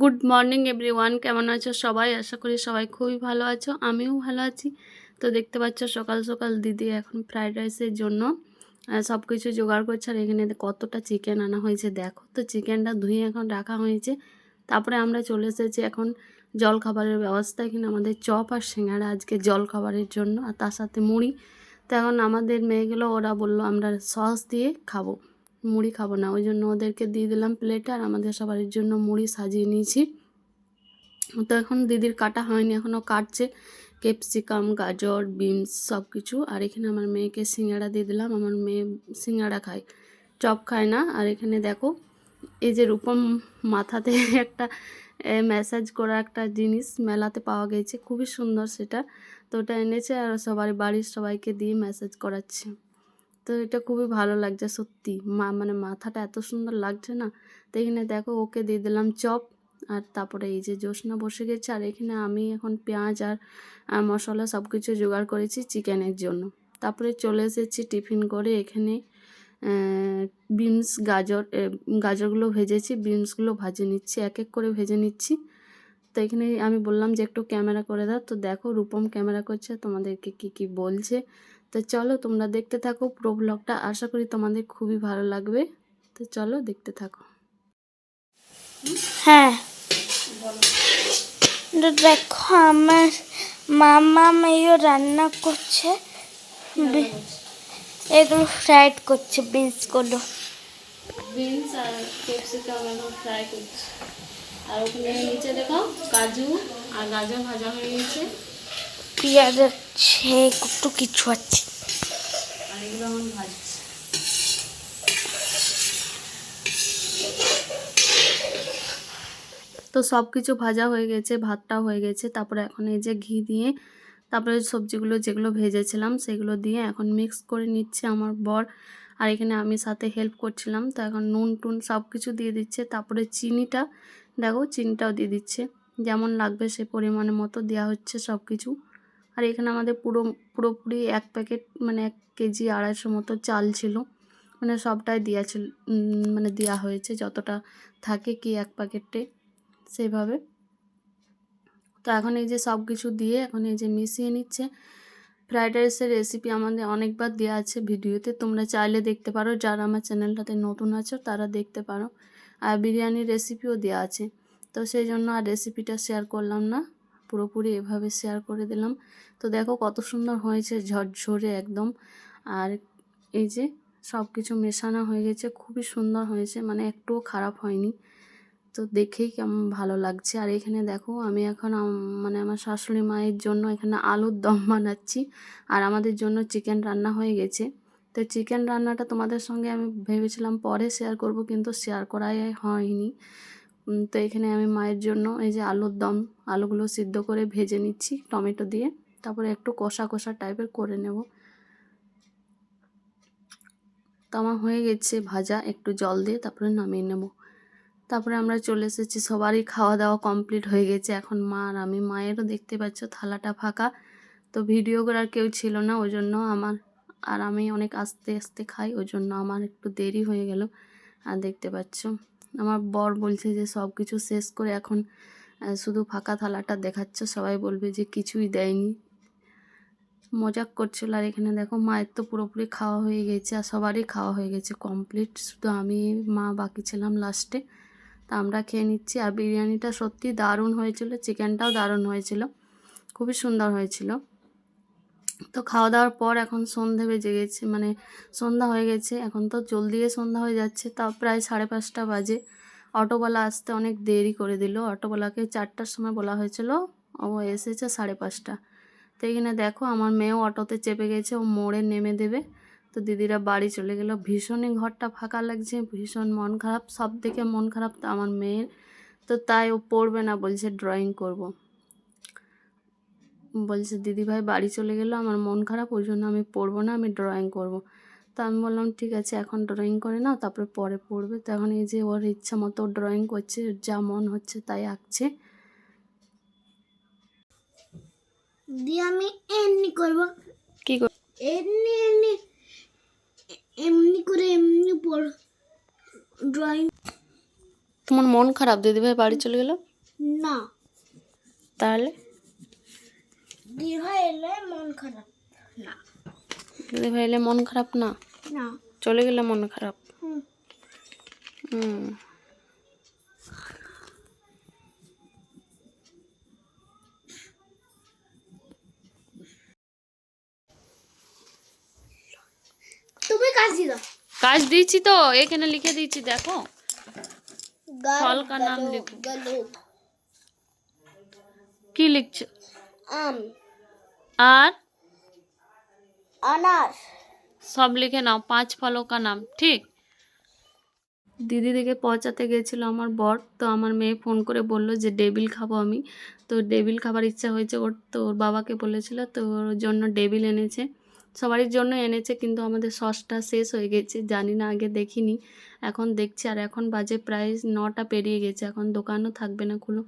Good morning everyone কেমন আছো সবাই? আশা করি সবাই খুবই ভালো আছো। আমিও ভালো আছি। তো দেখতে পাচ্ছ সকাল সকাল দিদি এখন ফ্রাইড রাইসের জন্য সব কিছু জোগাড় করছে। আর এখানে কতটা চিকেন আনা হয়েছে দেখো। তো চিকেনটা ধুয়ে এখন রাখা হয়েছে। তারপরে আমরা চলে এসেছি এখন জল খাবারের ব্যবস্থা। এখানে আমাদের চপ আর সিঙ্গাড়া আজকে জল খাবারের জন্য, আর তার সাথে মুড়ি। তো এখন আমাদের মেয়েগুলো, ওরা বলল আমরা সস দিয়ে খাব। মুড়ি খাব না। ওই জন্য ওদেরকে দিয়ে দিলাম প্লেটে আর আমাদের সবার জন্য মুড়ি সাজিয়ে নিয়েছি। তো এখন দিদির কাটা হয়নি, এখনও কাটছে। ক্যাপসিকাম, গাজর, বিনস সব কিছু আর এখানে আমার মেয়েকে সিঙ্গাড়া দিয়ে দিলাম। আমার মেয়ে সিঙ্গাড়া খায়, চপ খায় না। আর এখানে দেখো, এই যে রূপম মাথাতে একটা ম্যাসাজ করা একটা জিনিস মেলাতে পাওয়া গেছে। খুবই সুন্দর সেটা। তো ওটা এনেছে আর সবার বাড়ির সবাইকে দিয়ে ম্যাসাজ করাচ্ছে। তো এটা খুবই ভালো লাগছে সত্যি। মা মানে মাথাটা এত সুন্দর লাগছে না? তো এখানে দেখো ওকে দিয়ে দিলাম চপ, আর তারপরে এই যে জোসনা বসে গেছে, আর এখানে আমি এখন পেঁয়াজ আর মশলা সব কিছু জোগাড় করেছি চিকেনের জন্য। তারপরে চলে এসেছি টিফিন করে এখানে বিনস, গাজর গাজরগুলো ভেজেছি, বিনসগুলো ভাজে নিচ্ছি এক এক করে ভেজে নিচ্ছি। তো এখানে আমি বললাম যে একটু ক্যামেরা করে দাও। তো দেখো রূপম ক্যামেরা করছে, তোমাদেরকে কি কি বলছে। তো চলো তোমরা দেখতে থাকো পুরো ব্লগটা আশা করি তোমাদের খুবই ভালো লাগবে। তো চলো দেখতে থাকো। হ্যাঁ। দেখো আমার মামা মেয়েও রান্না করছে। এগুলো ফ্রাইড করছে বিনসগুলো বিনস আর ক্যাপসিকাম এখন ফ্রাই করছি। আর ওখানে নিচে দেখো কাজু আর গাজর ভাজা হয়ে গেছে। পেঁয়াজ কিছু আছে। তো সব কিছু ভাজা হয়ে গেছে, ভাতটাও হয়ে গেছে। তারপরে এখন এই যে ঘি দিয়ে, তারপরে সবজিগুলো যেগুলো ভেজেছিলাম, সেগুলো দিয়ে এখন মিক্স করে নিচ্ছে আমার বর। আর এখানে আমি সাথে হেল্প করছিলাম, তো এখন নুন টুন সব কিছু দিয়ে দিচ্ছে। তারপরে চিনিটা, দেখো, চিনিটাও দিয়ে দিচ্ছে। যেমন লাগবে সে পরিমাণের মতো দেওয়া হচ্ছে সব কিছু আর এখানে আমাদের পুরো, পুরোপুরি এক প্যাকেট মানে এক কেজি আড়াইশো মতো চাল ছিল। মানে সবটাই দেওয়া ছিল মানে দেওয়া হয়েছে। যতটা থাকে কি এক প্যাকেটে সেইভাবে তো এখন এই যে সব কিছু দিয়ে এখন এই যে মিশিয়ে নিচ্ছে। ফ্রাইড রাইসের রেসিপি আমাদের অনেকবার দেওয়া আছে ভিডিওতে। তোমরা চাইলে দেখতে পারো। যারা আমার চ্যানেলটাতে নতুন আছো, তারা দেখতে পারো। আর বিরিয়ানির রেসিপিও দেওয়া আছে। তো সেই জন্য আর রেসিপিটা শেয়ার করলাম না। পুরোপুরি এভাবে শেয়ার করে দিলাম। তো দেখো কত সুন্দর হয়েছে, ঝরঝরে একদম। আর এই যে সব কিছু মেশানো হয়ে গেছে, খুবই সুন্দর হয়েছে মানে একটুও খারাপ হয়নি। তো দেখেই কেমন ভালো লাগছে। আর এখানে দেখো আমি এখন মানে আমার শাশুড়ি মায়ের জন্য এখানে আলুর দম বানাচ্ছি। আর আমাদের জন্য চিকেন রান্না হয়ে গেছে। তো চিকেন রান্নাটা তোমাদের সঙ্গে আমি ভেবেছিলাম পরে শেয়ার করব, কিন্তু শেয়ার করাই হয়নি। তো এখানে আমি মায়ের জন্য এই যে আলুর দম, আলুগুলো সিদ্ধ করে ভেজে নিচ্ছি টমেটো দিয়ে। তারপরে একটু কষা কষা টাইপের করে নেব। তো আমার হয়ে গেছে ভাজা, একটু জল দিয়ে তারপরে নামিয়ে নেব। তারপরে আমরা চলে এসেছি, সবারই খাওয়া দাওয়া কমপ্লিট হয়ে গেছে। এখন মা আর আমি, মায়েরও দেখতে পাচ্ছ থালাটা ফাঁকা। তো ভিডিও করার কেউ ছিল না ওই জন্য আমার আর আমি অনেক আস্তে আস্তে খাই ওই জন্য আমার একটু দেরি হয়ে গেল। আর দেখতে পাচ্ছ আমার বর বলছে যে, সব কিছু শেষ করে এখন শুধু ফাঁকা থালাটা দেখাচ্ছ। সবাই বলবে যে, কিছুই দেয়নি। মজাক করছিল। আর এখানে দেখো, মায়ের তো পুরোপুরি খাওয়া হয়ে গেছে আর সবারই খাওয়া হয়ে গেছে কমপ্লিট শুধু আমি, মা, বাকি ছিলাম লাস্টে তা আমরা খেয়ে নিচ্ছি। আর বিরিয়ানিটা সত্যি দারুণ হয়েছিল। চিকেনটাও দারুণ হয়েছিল। খুবই সুন্দর হয়েছিল। তো খাওয়া দাওয়ার পর এখন সন্ধে বেজে গেছে মানে সন্ধ্যা হয়ে গেছে। এখন তো জলদি সন্ধ্যা হয়ে যাচ্ছে তাও প্রায় সাড়ে পাঁচটা বাজে। অটোওয়ালা আসতে অনেক দেরি করে দিল। অটোওয়ালাকে চারটার সময় বলা হয়েছিল, ও এসেছে সাড়ে পাঁচটা। তো এখানে দেখো, আমার মেয়েও অটোতে চেপে গেছে, ও মোড়ে নেমে দেবে। তো দিদিরা বাড়ি চলে গেল। ভীষণই ঘরটা ফাঁকা লাগছে, ভীষণ মন খারাপ, সব থেকে মন খারাপ তো আমার মেয়ের। তো তাই ও পড়বে না বলছে ড্রয়িং করব। বলছে দিদিভাই বাড়ি চলে গেল আমার মন খারাপ ওই জন্য আমি পড়ব না আমি ড্রয়িং করব। তো আমি বললাম ঠিক আছে এখন ড্রয়িং করে নাও তারপরে পরে পড়বে। তো এখন এই যে ওর ইচ্ছা মতো ড্রয়িং করছে যা মন হচ্ছে তাই আঁকছে। দিয়ে আমি এমনি করব। কী এমনি এমনি এমনি করে এমনি পড় ড্রয়িং তোমার মন খারাপ দিদিভাই বাড়ি চলে গেল? না। তাহলে? দিভা এলে মন খারাপ। না। এলে মন খারাপ না? না। চলে গেলে মন খারাপ? হুম। হুম। তুমি দাও কাজ দিয়েছি তো এখানে লিখে দিয়েছি দেখো। লিখো। গলো। কি লিখছো? আম। আর? আনার। সব লিখে নাও পাঁচ ফলকা নাম ঠিক? দিদি দিকে পচাতে গেছিল আমার বর তো আমার মেয়ে ফোন করে বলল যে ডেবিল খাব আমি। তো ডেবিল খাবার ইচ্ছা হয়েছে ওর তো ওর বাবাকে বলেছিল তো ওর জন্য ডেবিল এনেছে। সবারই জন্য এনেছে কিন্তু আমাদের সসটা শেষ হয়ে গেছে জানি না আগে দেখিনি। এখন দেখছি আর এখন বাজে প্রায় নটা পেরিয়ে গেছে এখন দোকানও থাকবে না খুলো।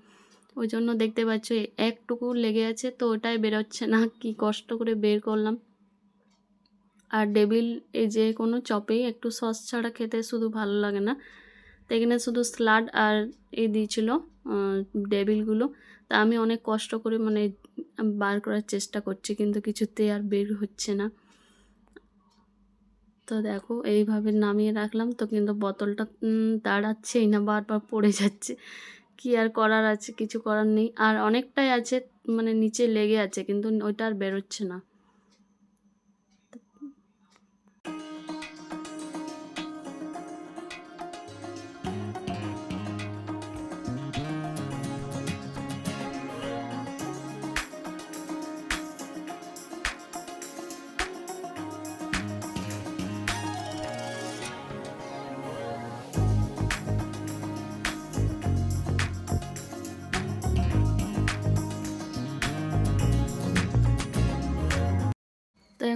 ওই জন্য দেখতে পাচ্ছ একটুকু লেগে আছে, তো ওটাই বেরোচ্ছে না। কি কষ্ট করে বের করলাম। আর ডেবিল এই যে কোনো চপেই একটু সস ছাড়া খেতে শুধু ভালো লাগে না। তো এখানে শুধু স্লাড আর এ দিয়েছিল ডেবিলগুলো তা আমি অনেক কষ্ট করে মানে বার করার চেষ্টা করছি, কিন্তু কিছুতে আর বের হচ্ছে না। তো দেখো, এইভাবে নামিয়ে রাখলাম। তো কিন্তু বোতলটা দাঁড়াচ্ছেই না, বারবার পড়ে যাচ্ছে। কি আর করার আছে? কিছু করার নেই। আর অনেকটাই আছে মানে নিচে লেগে আছে, কিন্তু ওইটা আর বেরোচ্ছে না।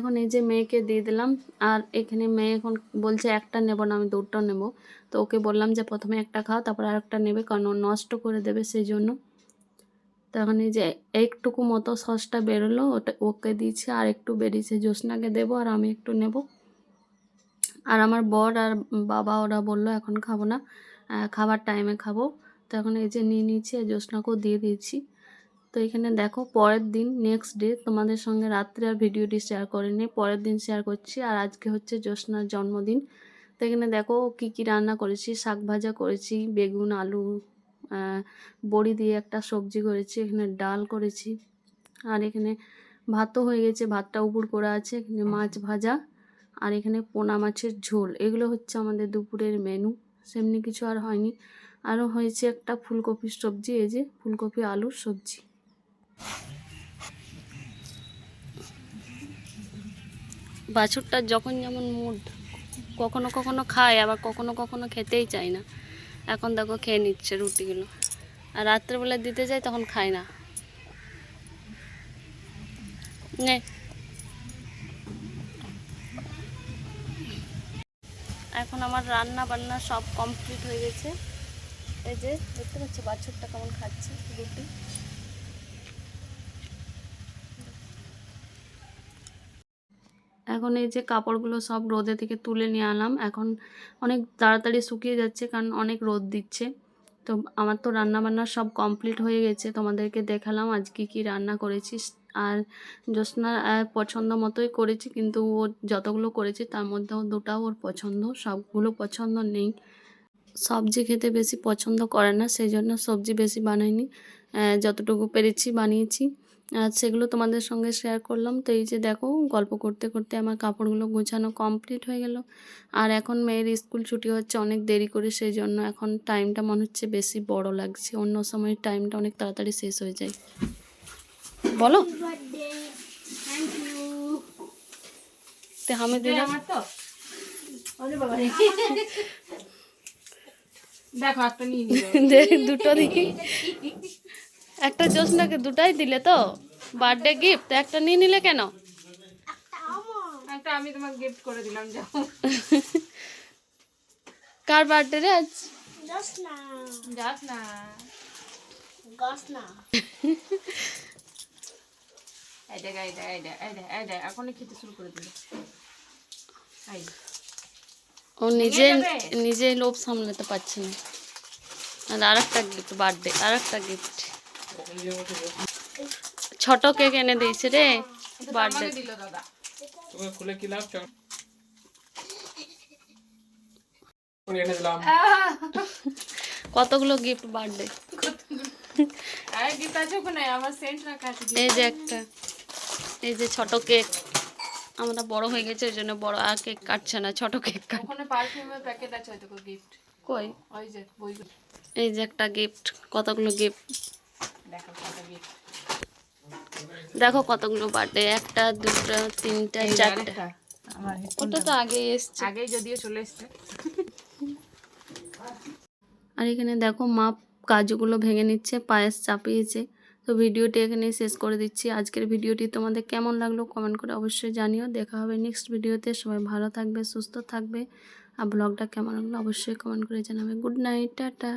এখন এই যে মেয়েকে দিয়ে দিলাম, আর এখানে মেয়ে এখন বলছে একটা নেব না, আমি দুটো নেব। তো ওকে বললাম যে প্রথমে একটা খাও, তারপর আর একটা নেবে, কারণ ও নষ্ট করে দেবে সেই জন্য। তো এখন এই যে একটুকু মতো সসটা বেরোলো, ওটা ওকে দিয়েছি, আর একটু বেরিয়েছে জ্যোৎস্নাকে দেবো, আর আমি একটু নেব। আর আমার বর আর বাবা ওরা বলল এখন খাব না খাবার টাইমে খাব। তো এখন এই যে নিয়ে নিয়েছি, আর জ্যোৎস্নাকেও দিয়ে দিয়েছি। তো এখানে দেখো পরের দিন নেক্সট ডে তোমাদের সঙ্গে রাত্রে আর ভিডিওটি শেয়ার করিনি। পরের দিন শেয়ার করছি আর আজকে হচ্ছে জ্যোৎস্নার জন্মদিন। তো এখানে দেখো কী কী রান্না করেছি, শাক ভাজা করেছি, বেগুন, আলু বড়ি দিয়ে একটা সবজি করেছি, এখানে ডাল করেছি। আর এখানে ভাতও হয়ে গেছে, ভাতটা উপর করে আছে, এখানে মাছ ভাজা আর এখানে পোনা মাছের ঝোল। এগুলো হচ্ছে আমাদের দুপুরের মেনু সেমনি কিছু আর হয়নি। আরও হয়েছে একটা ফুলকপির সবজি, এই যে ফুলকপি আলুর সবজি। বাছুরটার যখন যেমন মুড কখনো কখনো খায়, আবার কখনো কখনো খেতেই চায় না। এখন দেখো খেয়ে নিচ্ছে রুটিগুলো। আর রাত্রেবেলা দিতে যাই তখন খায় নে। এখন আমার রান্না বান্না সব কমপ্লিট হয়ে গেছে। এই যে, দেখতে পাচ্ছি বাছুরটা কেমন খাচ্ছে রুটি। এখন এই যে কাপড়গুলো সব রোদে থেকে তুলে নিয়ে আনলাম। এখন অনেক তাড়াতাড়ি শুকিয়ে যাচ্ছে কারণ অনেক রোদ দিচ্ছে। তো আমার তো রান্না বান্না সব কমপ্লিট হয়ে গেছে। তোমাদেরকে দেখালাম আজকে কি রান্না করেছি। আর জ্যোৎস্নার পছন্দ মতোই করেছি, কিন্তু ও যতগুলো করেছি তার মধ্যেও দুটাও ওর পছন্দ, সবগুলো পছন্দ নেই। সবজি খেতে বেশি পছন্দ করে না, সেই জন্য সবজি বেশি বানাইনি। যতটুকু পেরেছি বানিয়েছি। আর সেগুলো তোমাদের সঙ্গে শেয়ার করলাম। তো এই যে দেখো গল্প করতে করতে আমার কাপড়গুলো গোছানো কমপ্লিট হয়ে গেল। আর এখন মেয়ের স্কুল ছুটি হচ্ছে অনেক দেরি করে সেই জন্য এখন টাইমটা মনে হচ্ছে বেশি বড় লাগছে। অন্য সময় টাইমটা অনেক তাড়াতাড়ি শেষ হয়ে যায়। বলো। হামে দিলাম দেখো একটা নিয়ে দুটো দিই একটা জোসনাকে দুটাই দিলে তো বার্থডে গিফট একটা নিয়ে নিলে কেন? আমি তোমাকে গিফট করে দিলাম কার বার্থডে রে আজ? এই ও নিজে নিজে লোভ সামলাতে পারছে না। আর আরেকটা গিফট বার্থডে আর একটা গিফট ছোট কেক এনে দিয়েছে রে বার্থডে। খুলে কি লাভ? চল। কোন এনে দিলাম। কতগুলো গিফট বার্থডে? এই যে একটা। এই যে ছোট কেক। আমরা বড় হয়ে গেছে ওই জন্য বড় আর কেক কাটছে না ছোট কেক কাট। ওখানে পারফিউমের প্যাকেট আছে হয়তো গিফট কই? ওই যে বইগুলো এই যে একটা গিফট কতগুলো গিফট দেখো কতগুলো বার্থডে একটা দুটো তিনটা চারটা। ওটা তো আগেই এসছে। আগেই যদিও চলে এসছে। আর এখানে দেখো মা কাজুগুলো ভেঙে নিচ্ছে পায়েস চাপিয়েছে। তো ভিডিওটি এখানে শেষ করে দিচ্ছি। আজকের ভিডিওটি তোমাদের কেমন লাগল কমেন্ট করে অবশ্যই জানিও। দেখা হবে নেক্সট ভিডিওতে। সবাই ভালো থাকবে সুস্থ থাকবে। আর ব্লগটা কেমন লাগল অবশ্যই কমেন্ট করে জানাবে। Good night tata.